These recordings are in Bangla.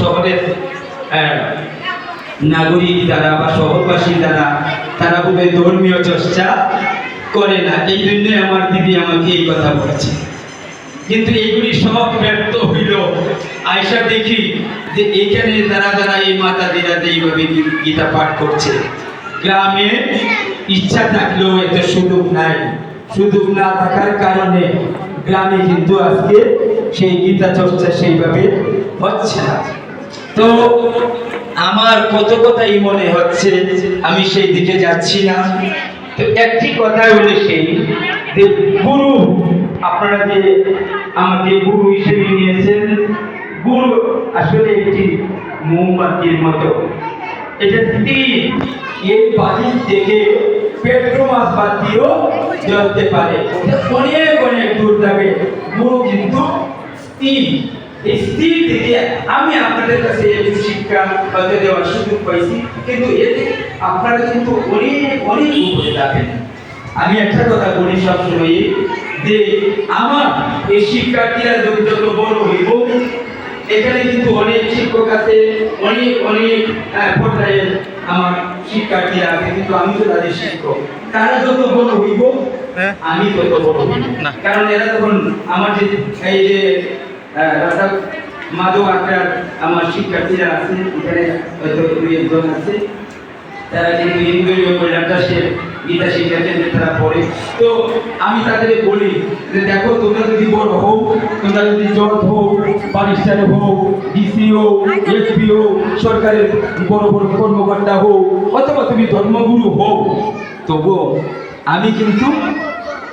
শহরের নাগরিক দ্বারা বা শহরবাসী দ্বারা তারা বোধ ধর্মীয় চর্চা করে না। এই জন্যই আমার দিদি আমাকে এই কথা বলেছে। কিন্তু এগুলি সব ব্যর্থ হইল। আয়সা দেখি যে এখানে যারা যারা এই মাতা দিদা এইভাবে গীতা পাঠ করছে, গ্রামে ইচ্ছা থাকলেও এত সুযোগ নাই। সুযোগ না থাকার কারণে গ্রামে কিন্তু আজকে সেই গীতা চর্চা সেইভাবে হচ্ছে না। তো আমার কত কথাই মনে হচ্ছে, আমি সেই দিকে যাচ্ছি না। তো একটি কথা হলো সেই, যে গুরু, আপনারা যে আমাকে গুরু হিসেবে নিয়েছেন, গুরু আসলে একটি মোমবাতির মতো। এটা তীর এই বাড়ির থেকে পেট্রোমাস বাদ দিয়েও জ্বলতে পারে। অনেক অনেক দূর যাবে। গুরু কিন্তু তীর স্থির থেকে আমি আপনাদের কাছে একটু শিক্ষা হয়তো দেওয়ার সুযোগ পাইছি কিন্তু এতে আপনারা কিন্তু অনেক অনেক উপরে যাবেন। আমি একটা কথা বলি সবসময় যে আমার এই শিক্ষার্থীরা যত যত বড় হইব এখানে কিন্তু অনেক শিক্ষক আছে অনেক অনেক পর্যায়ে আমার শিক্ষার্থীরা আছে কিন্তু আমি তো তাদের শিক্ষক। তারা যত বড় হইব হ্যাঁ। আমি তত বড় হইব কারণ এরা তখন আমার যে এই যে আহ, মাধব আমার শিক্ষার্থীরা আছে এখানে হয়তো দুই একজন আছে। তারা কিন্তু গীতা তারা পড়ে। তো আমি তাদের বলি যে দেখো তোমরা যদি বড় হও তোমরা যদি জজ হও বারিস্টার হও ডিসিও সরকারের বড় বড় কর্মকর্তা হোক অথবা তুমি ধর্মগুরু হোক তবুও আমি কিন্তু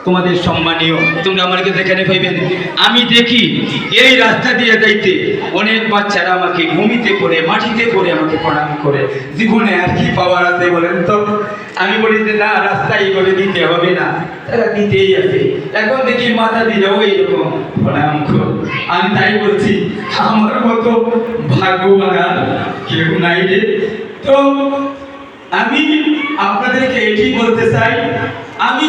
তোমাদের সম্মানীয়, তোমরা আমাকে যেখানে পাইবেন আমি দেখি এই রাস্তা দিয়ে যাইতে অনেক বাচ্চারা আমাকে ভূমিতে করে, মাটিতে করে আমাকে প্রণাম করে। জীবনে আর কি পাওয়ার আছে বলেন তো? আমি বলি যে, না রাস্তা এইভাবে দিতে হবে না। তারা দিতেই আছে এখন দেখি মাথা দিলেও এইরকম প্রণাম কর। আমি তাই বলছি, আমার মতো ভাগ্যবান কেউ নাই রে। তো আমি আপনাদেরকে এটি বলতে চাই, আমি